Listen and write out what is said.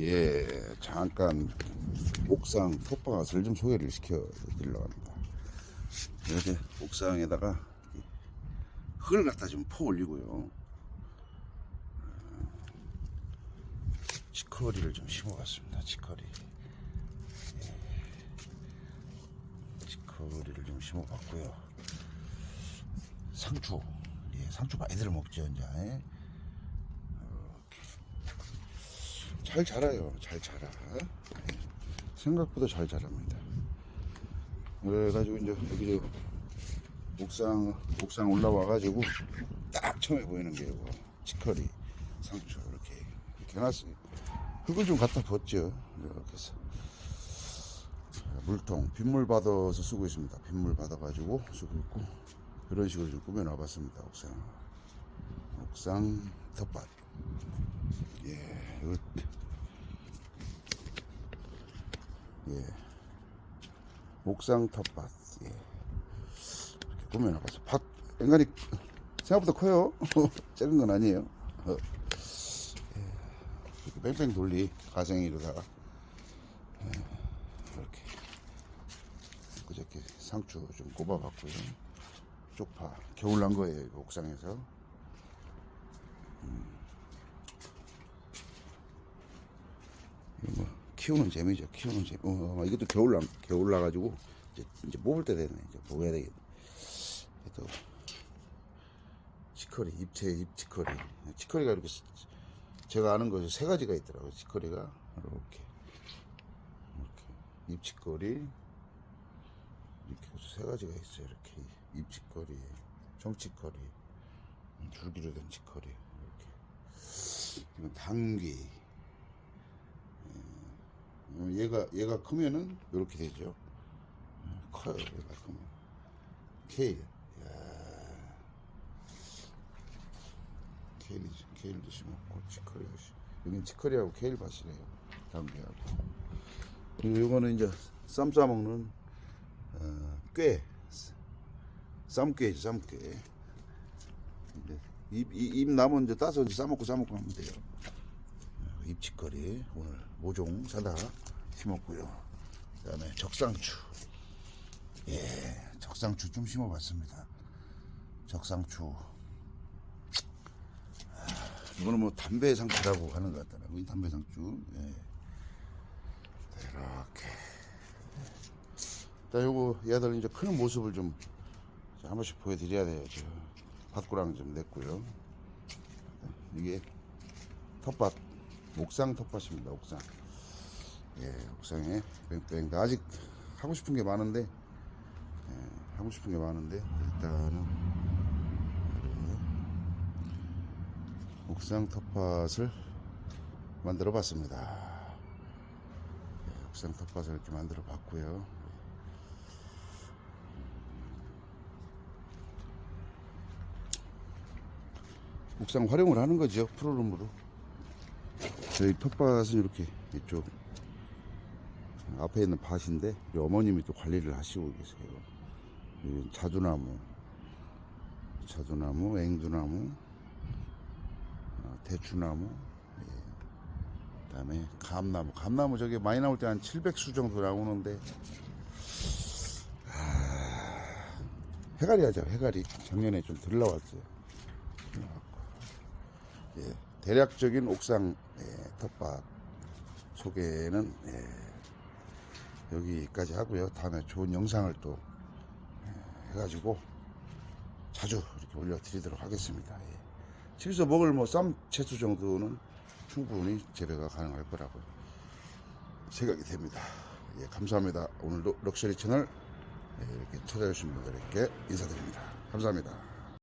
예, 잠깐 옥상 텃밭을 좀 소개를 시켜 드리려고 합니다. 이렇게 옥상에다가 이 흙을 갖다 좀 퍼 올리고요. 어, 치커리를 좀 심어봤습니다. 치커리. 예, 치커리를 좀 심어봤고요. 상추. 예, 상추 많이들 먹죠, 이제. 예. 잘 자라요. 잘 자라. 예. 생각보다 잘 자랍니다. 그래가지고 이제 여기 저 옥상 옥상 올라와가지고 딱 처음에 보이는 게 이거 치커리 상추 이렇게 이렇게 해놨어요. 흙을 좀 갖다 벗죠. 이렇게 해서 자, 물통 빗물 받아서 쓰고 있습니다. 빗물 받아가지고 쓰고 있고 이런 식으로 좀 꾸며놔봤습니다. 옥상 옥상 텃밭. 예, 이거 예. 옥상 텃밭. 예. 이렇게 꾸며놔봤어. 밭, 인간이 생각보다 커요. 작은 건 아니에요. 어. 예. 이렇게 뺑뺑 돌리, 가생이로다가. 예. 이렇게. 그저께 상추 좀 꼽아봤고요. 쪽파. 겨울 난 거예요, 옥상에서. 이거 뭐 키우는 재미죠. 키우는 재미. 어, 이것도 겨울 나 겨울 나 가지고 이제 이제 뽑을 때 됐네. 이제 뽑아야 되겠네. 또 치커리 입체 잎 치커리. 치커리가 이렇게 스- 제가 아는 것이 세 가지가 있더라고요. 치커리가 이렇게 이렇게 잎 치커리 이렇게 해서 세 가지가 있어요. 이렇게 잎 치커리, 정치커리, 줄기로 된 치커리 이렇게. 이건 당귀. 어, 얘가 얘가 크면은 이렇게 되죠. 어, 커요. 얘가 크면 케일. 야. 케일이 케일도 심었고 심- 여긴 치커리하고 케일 밭이래요. 담배하고. 그리고 이거는 이제 쌈 싸 먹는 어, 꽤 잎, 잎, 잎 남은 이제 따서 이제 싸먹고 싸먹고 하면 돼요. 입치거리 오늘 모종 사다 심었고요. 그다음에 적상추. 예, 적상추 좀 심어봤습니다. 적상추. 아, 이거는 뭐 담배 상추라고 하는 것 같더라고요. 이 담배 상추. 예. 이렇게. 일단 요거 얘들 이제 크는 모습을 좀 한 번씩 보여드려야 돼요. 저 밭구랑 좀 냈고요. 이게 텃밭 옥상 텃밭입니다 옥상. 예 옥상에 뺑뺑 아직 하고 싶은 게 많은데 예, 하고 싶은 게 많은데 일단은 예, 옥상 텃밭을 만들어 봤습니다. 예, 옥상 텃밭을 이렇게 만들어 봤고요. 옥상 활용을 하는 거죠 프로그램으로 저희 텃밭은 이렇게 이쪽 앞에 있는 밭인데 우리 어머님이 또 관리를 하시고 계세요. 자두나무, 자두나무, 앵두나무, 어, 대추나무, 예. 그다음에 감나무. 감나무 저게 많이 나올 때 한 700수 정도 나오는데 아, 해가리 하죠. 해가리 작년에 좀 들러왔어요. 예, 대략적인 옥상 예, 텃밭 소개는 예, 여기까지 하고요. 다음에 좋은 영상을 또 예, 해가지고 자주 이렇게 올려드리도록 하겠습니다. 예. 집에서 먹을 뭐 쌈 채소 정도는 충분히 재배가 가능할 거라고 생각이 됩니다. 예, 감사합니다. 오늘도 럭셔리 채널 예, 이렇게 찾아주신 분들께 인사드립니다. 감사합니다.